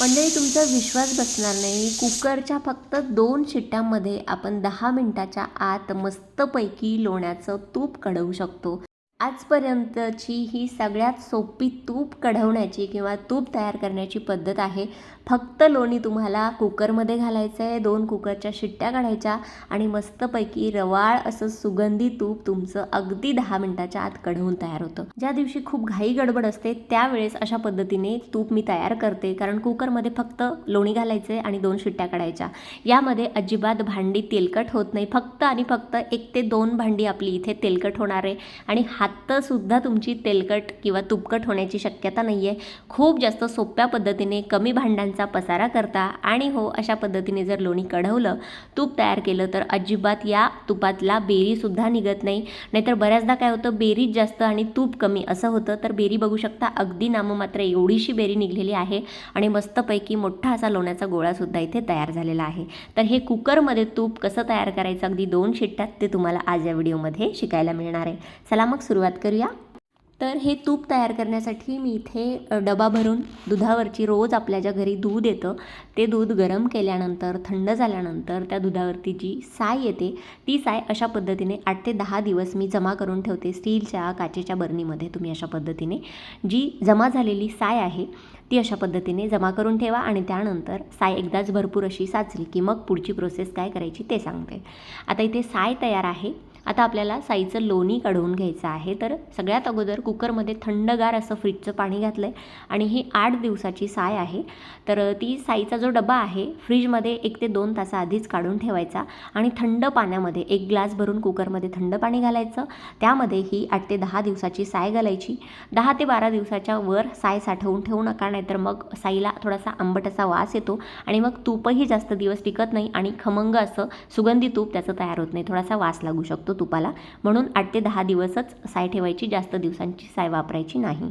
म्हणजे तुमचा विश्वास बसणार नाही. कुकरच्या फक्त दोन शिट्ट्यांमध्ये आपण दहा मिनटाच्या आत मस्तपैकी लोण्याचं तूप कढवू शकतो. आजपर्यंतची ही सगळ्यात सोपी तूप कढवण्याची किंवा तूप तयार करण्याची पद्धत आहे. फक्त लोणी तुम्हाला कुकरमध्ये घालायचं आहे दोन कुकरच्या शिट्ट्या काढायच्या आणि मस्तपैकी रवाळ असं सुगंधी तूप तुमचं अगदी दहा मिनटाच्या आत कढवून तयार होतं. ज्या दिवशी खूप घाई गडबड असते त्यावेळेस अशा पद्धतीने तूप मी तयार करते. कारण कुकरमध्ये फक्त लोणी घालायचं आहे आणि दोन शिट्ट्या काढायच्या. यामध्ये अजिबात भांडी तेलकट होत नाही. फक्त आणि फक्त एक ते दोन भांडी आपली इथे तेलकट होणार आहे आणि आत्तासुद्धा तुमची तेलकट किंवा तुपकट होण्याची शक्यता नाही आहे खूप जास्त सोप्या पद्धतीने कमी भांड्यांचा पसारा करता आणि हो अशा पद्धतीने जर लोणी कढवलं तूप तयार केलं तर अजिबात या तुपातला बेरीसुद्धा निघत नाही. नाहीतर बऱ्याचदा काय होतं बेरीच जास्त आणि तूप कमी असं होतं तर बेरी बघू शकता अगदी नाममात्र एवढीशी बेरी निघलेली आहे आणि मस्तपैकी मोठा असा लोण्याचा गोळासुद्धा इथे तयार झालेला आहे. तर हे कुकरमध्ये तूप कसं तयार करायचं अगदी दोन शिट्ट्यात ते तुम्हाला आज या व्हिडिओमध्ये शिकायला मिळणार आहे. चला मग सुरुवात करूया. तर हे तूप तयार करण्यासाठी मी इथे डबा भरून दुधावरची रोज आपल्या ज्या घरी दूध येतं ते दूध गरम केल्यानंतर थंड झाल्यानंतर त्या दुधावरती जी साय येते ती साय अशा पद्धतीने आठ ते दहा दिवस मी जमा करून ठेवते स्टीलच्या काचेच्या बर्नीमध्ये तुम्ही अशा पद्धतीने जी जमा झालेली साय आहे ती अशा पद्धतीने जमा करून ठेवा आणि त्यानंतर साय एकदाच भरपूर अशी साचली की मग पुढची प्रोसेस काय करायची ते सांगते. आता इथे साय तयार आहे. आता आपल्याला साईचं लोणी काढवून घ्यायचं आहे. तर सगळ्यात अगोदर कुकरमध्ये थंडगार असं फ्रीजचं पाणी घातलं आहे आणि ही आठ दिवसाची साय आहे. तर ती साईचा जो डबा आहे फ्रीजमध्ये एक ते दोन तासाआधीच काढून ठेवायचा. आणि थंड पाण्यामध्ये एक ग्लास भरून कुकरमध्ये थंड पाणी घालायचं. त्यामध्ये ही आठ ते दहा दिवसाची साय घालायची. दहा ते बारा दिवसाच्या वर साय साठवून ठेवू नका नाहीतर मग साईला थोडासा आंबट असा वास येतो. आणि मग तूपही जास्त दिवस टिकत नाही आणि खमंग असं सुगंधी तूप त्याचं तयार होत नाही. थोडासा वास लागू शकतो. तुपाला. म्हणून आठ ते दहा दिवसच साय ठेवायची जास्त दिवसांची साय वापरायची नाही.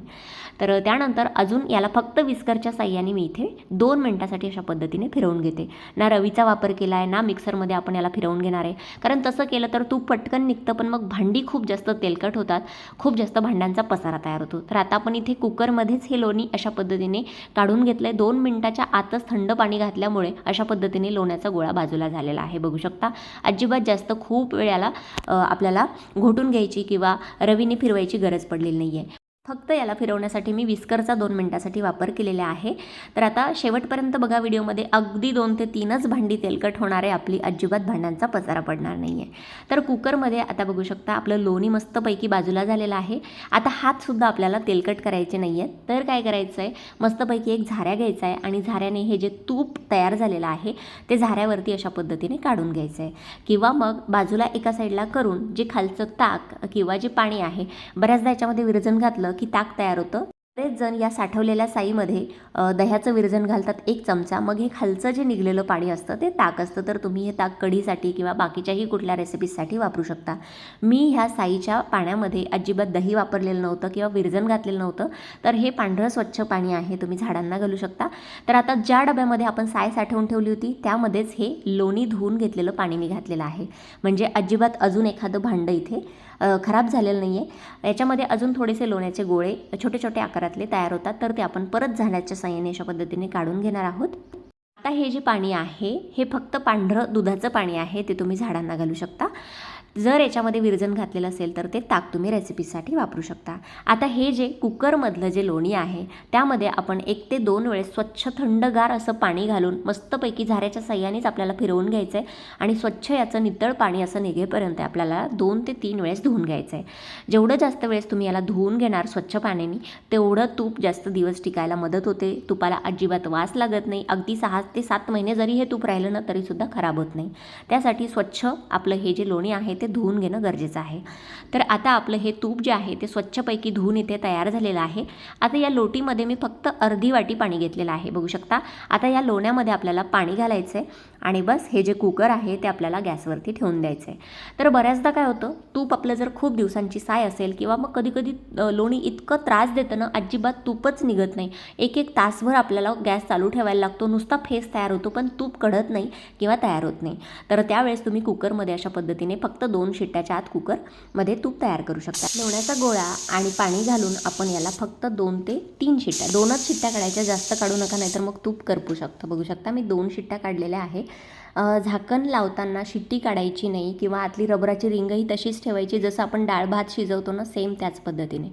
तर त्यानंतर अजून याला फक्त विस्करच्या साह्याने मी इथे दोन मिनटासाठी अशा पद्धतीने फिरवून घेते. ना रवीचा वापर केला आहे ना मिक्सरमध्ये आपण याला फिरवून घेणार आहे. कारण तसं केलं तर तूप पटकन निघतं पण मग भांडी खूप जास्त तेलकट होतात. खूप जास्त भांड्यांचा पसारा तयार होतो. तर आता आपण इथे कुकरमध्येच हे लोणी अशा पद्धतीने काढून घेतलं आहे दोन मिनटाच्या आतच थंड पाणी घातल्यामुळे अशा पद्धतीने लोण्याचा गोळा बाजूला झालेला आहे. बघू शकता अजिबात जास्त खूप वेळाला आपल्याला घोटून घ्यायची किंवा रवीने फिरवायची गरज पडलेली नाही आहे फक्त याला फिरवण्यासाठी मी विस्करचा दोन मिनटासाठी वापर केलेला आहे. तर आता शेवटपर्यंत बघा व्हिडिओमध्ये अगदी दोन ते तीनच भांडी तेलकट होणार आहे. आपली अजिबात भांड्यांचा पसारा पडणार नाही आहे तर कुकरमध्ये आता बघू शकता आपलं लोणी मस्तपैकी बाजूला झालेलं आहे. आता हातसुद्धा आपल्याला तेलकट करायचे नाही आहेत तर काय करायचं आहे मस्तपैकी एक झाऱ्या घ्यायचा आहे आणि झाऱ्याने हे जे तूप तयार झालेलं आहे ते झाऱ्यावरती अशा पद्धतीने काढून घ्यायचं आहे किंवा मग बाजूला एका साईडला करून जे खालचं ताक किंवा जे पाणी आहे बऱ्याचदा याच्यामध्ये विरजन घातलं की ताक तयार होतं. बरेच जण या साठवलेल्या साईमध्ये दह्याचं विरजन घालतात एक चमचा. मग हे खालचं जे निघलेलं पाणी असतं ते ताक असतं. तर तुम्ही हे ताक कढीसाठी किंवा बाकीच्याही कुठल्या रेसिपीजसाठी वापरू शकता. मी ह्या साईच्या पाण्यामध्ये अजिबात दही वापरलेलं नव्हतं किंवा विरजन घातलेलं नव्हतं. तर हे पांढरं स्वच्छ पाणी आहे. तुम्ही झाडांना घालू शकता. तर आता ज्या डब्यामध्ये आपण साय साठवून ठेवली होती त्यामध्येच हे लोणी धुवून घेतलेलं पाणी मी घातलेलं आहे. म्हणजे अजिबात अजून एखादं भांडं इथे. खराब झालेलं नाही आहे याच्यामध्ये अजून थोडेसे लोण्याचे गोळे छोटे छोटे आकारातले तयार होतात. तर ते आपण परत झाडाच्या साह्याने अशा पद्धतीने काढून घेणार आहोत. आता हे जे पाणी आहे हे फक्त पांढरं दुधाचं पाणी आहे ते तुम्ही झाडांना घालू शकता. जर याच्यामध्ये विरजन घातलेलं असेल तर ते ताक तुम्ही रेसिपीसाठी वापरू शकता. आता हे जे कुकरमधलं जे लोणी आहे त्यामध्ये आपण एक ते दोन वेळेस स्वच्छ थंडगार असं पाणी घालून मस्तपैकी झाऱ्याच्या सह्यानेच आपल्याला फिरवून घ्यायचं आहे आणि स्वच्छ याचं नितळ पाणी असं निघेपर्यंत आपल्याला दोन ते तीन वेळेस धुवून घ्यायचं आहे जेवढं जास्त वेळेस तुम्ही याला धुवून घेणार स्वच्छ पाण्याने तेवढं तूप जास्त दिवस टिकायला मदत होते. तुपाला अजिबात वास लागत नाही. अगदी सहा ते सात महिने जरी हे तूप राहिलं ना तरीसुद्धा खराब होत नाही. त्यासाठी स्वच्छ आपलं हे जे लोणी आहे ते धुवून घेणं गरजेचं आहे. तर आता आपलं हे तूप जे आहे ते स्वच्छपैकी धुवून इथे तयार झालेलं आहे. आता या लोटीमध्ये मी फक्त अर्धी वाटी पाणी घेतलेलं आहे बघू शकता. आता या लोण्यामध्ये आपल्याला पाणी घालायचं आहे आणि बस हे जे कुकर आहे ते आपल्याला गॅसवरती ठेवून द्यायचं आहे तर बऱ्याचदा काय होतं तूप आपलं जर खूप दिवसांची साय असेल किंवा मग कधीकधी लोणी इतकं त्रास देतं ना अजिबात तूपच निघत नाही. एक एक तासभर आपल्याला गॅस चालू ठेवायला लागतो नुसता फेस तयार होतो पण तूप कढत नाही किंवा तयार होत नाही. तर त्यावेळेस तुम्ही कुकरमध्ये अशा पद्धतीने फक्त दोन शिट्ट्याच्या आत कुकरमध्ये तूप तयार करू शकता. लोण्याचा गोळा आणि पाणी घालून आपण याला फक्त दोन ते तीन शिट्ट्या दोनच शिट्ट्या काढायच्या जास्त काढू नका नाहीतर मग तूप करपू शकतं. बघू शकता मी दोन शिट्ट्या काढलेल्या आहे. झाकण लावताना शिट्टी काढायची नाही किंवा आतली रबराची रिंगही तशीच ठेवायची. जसं आपण डाळ भात शिजवतो ना सेम त्याच पद्धतीने.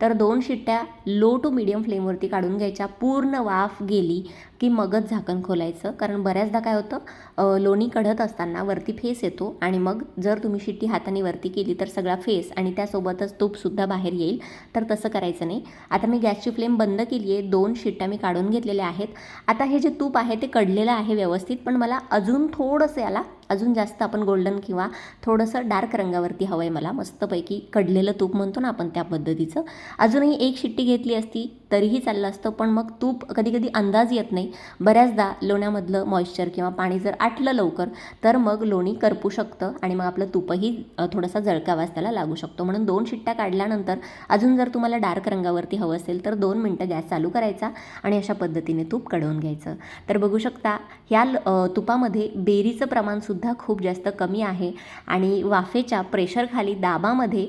तर दोन शिट्ट्या लो टू मिडियम फ्लेमवरती काढून घ्यायच्या. पूर्ण वाफ गेली की मगच झाकण खोलायचं. कारण बऱ्याचदा काय होतं लोणी कढत असताना वरती फेस येतो आणि मग जर तुम्ही शिट्टी हाताने वरती केली तर सगळा फेस आणि त्यासोबतच तूपसुद्धा बाहेर येईल. तर तसं करायचं नाही. आता मी गॅसची फ्लेम बंद केली आहे दोन शिट्ट्या मी काढून घेतलेल्या आहेत. आता हे जे तूप आहे ते कडलेलं आहे व्यवस्थित पण मला अजून थोडंसं याला अजून जास्त आपण गोल्डन किंवा थोडंसं डार्क रंगावरती हवं आहे मला. मस्तपैकी कडलेलं तूप म्हणतो ना आपण त्या पद्धतीचं. अजूनही एक शिट्टी घेतली असती तरीही चाललं असतं पण मग तूप कधी कधी अंदाज येत नाही. बऱ्याचदा लोण्यामधलं मॉइश्चर किंवा पाणी जर आटलं लवकर तर मग लोणी करपू शकतं आणि मग आपलं तूपही थोडासा जळकावास त्याला लागू शकतो. म्हणून दोन शिट्ट्या काढल्यानंतर अजून जर तुम्हाला डार्क रंगावरती हवं असेल तर दोन मिनटं गॅस चालू करायचा आणि अशा पद्धतीने तूप कडवून घ्यायचं. तर बघू शकता ह्या ल- तुपामध्ये बेरीचं प्रमाणसुद्धा सुद्धा खूप जास्त कमी आहे. आणि वाफेच्या प्रेशरखाली दाबामध्ये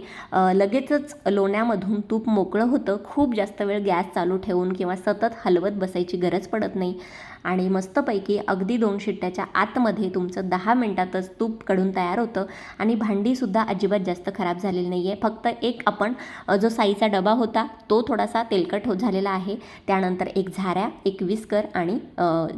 लगेचच लोण्यामधून तूप मोकळं होतं. खूप जास्त वेळ गॅस चालू ठेवून किंवा सतत हलवत बसायची गरज पडत नाही. आणि मस्तपैकी अगदी दोन शिट्ट्याच्या आतमध्ये तुमचं दहा मिनटातच तूपकडून तयार होतं. आणि भांडीसुद्धा अजिबात जास्त खराब झालेली नाही आहे फक्त एक आपण जो साईचा डबा होता तो थोडासा तेलकट हो झालेला आहे. त्यानंतर एक झाऱ्या एक विस्कर आणि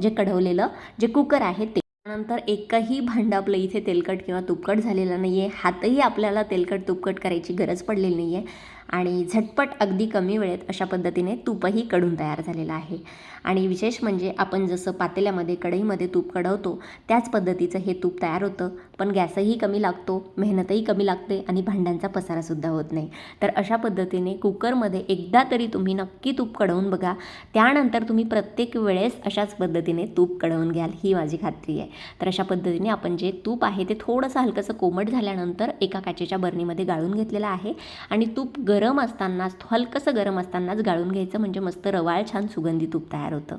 जे कढवलेलं जे कुकर आहे ते. त्यानंतर एकही भांडं आपलं इथे तेलकट किंवा तुपकट झालेलं नाही आहे हातही आपल्याला तेलकट तुपकट करायची गरज पडलेली नाही आहे आणि झटपट अगदी कमी वेळेत अशा पद्धतीने तूपही कढून तयार झालेलं आहे. आणि विशेष म्हणजे आपण जसं पातेल्यामध्ये कढईमध्ये तूप कढवतो त्याच पद्धतीचं हे तूप तयार होतं. पण गॅसही कमी लागतो मेहनतही कमी लागते आणि भांड्यांचा पसारासुद्धा होत नाही. तर अशा पद्धतीने कुकरमध्ये एकदा तरी तुम्ही नक्की तूप कढवून बघा. त्यानंतर तुम्ही प्रत्येक वेळेस अशाच पद्धतीने तूप कढवून घ्याल ही माझी खात्री आहे. तर अशा पद्धतीने आपण जे तूप आहे ते थोडंसं हलकंसं कोमट झाल्यानंतर एका काचेच्या बरणीमध्ये गाळून घेतलेलं आहे. आणि तूप गरम असतानाच हलकंसं गरम असतानाच गाळून घ्यायचं म्हणजे मस्त रवाळ छान सुगंधी तूप तयार होतं.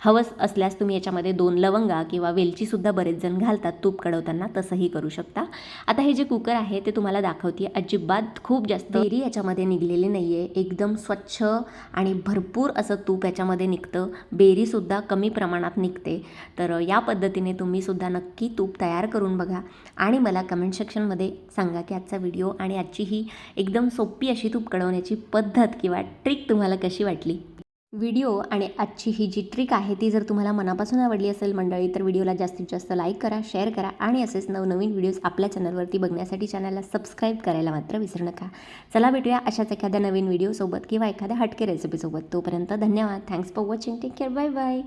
हवंच असल्यास तुम्ही याच्यामध्ये दोन लवंगा किंवा वेलचीसुद्धा बरेच जण घालतात तूप कढवताना तसंही करू शकता. आता हे जे कुकर आहे ते तुम्हाला दाखवते अजिबात खूप जास्त बेरी याच्यामध्ये निघलेली नाही आहे एकदम स्वच्छ आणि भरपूर असं तूप याच्यामध्ये निघतं. बेरीसुद्धा कमी प्रमाणात निघते. तर या पद्धतीने तुम्हीसुद्धा नक्की तूप तयार करून बघा आणि मला कमेंट सेक्शनमध्ये सांगा की आजचा व्हिडिओ आणि आजची ही एकदम सोपी अशी तूप कळवण्याची पद्धत किंवा ट्रिक तुम्हाला कशी वाटली? व्हिडिओ आणि आजची ही जी ट्रिक आहे ती जर तुम्हाला मनापासून आवडली असेल मंडळी तर व्हिडिओला जास्तीत जास्त लाईक करा शेअर करा आणि असेच नवनवीन व्हिडिओज आपल्या चॅनलवरती बघण्यासाठी चॅनलला सबस्क्राईब करायला मात्र विसरू नका. चला भेटूया अशाच एखाद्या नवीन व्हिडिओसोबत किंवा एखाद्या हटके रेसिपीसोबत तोपर्यंत धन्यवाद. Thanks for watching take care bye bye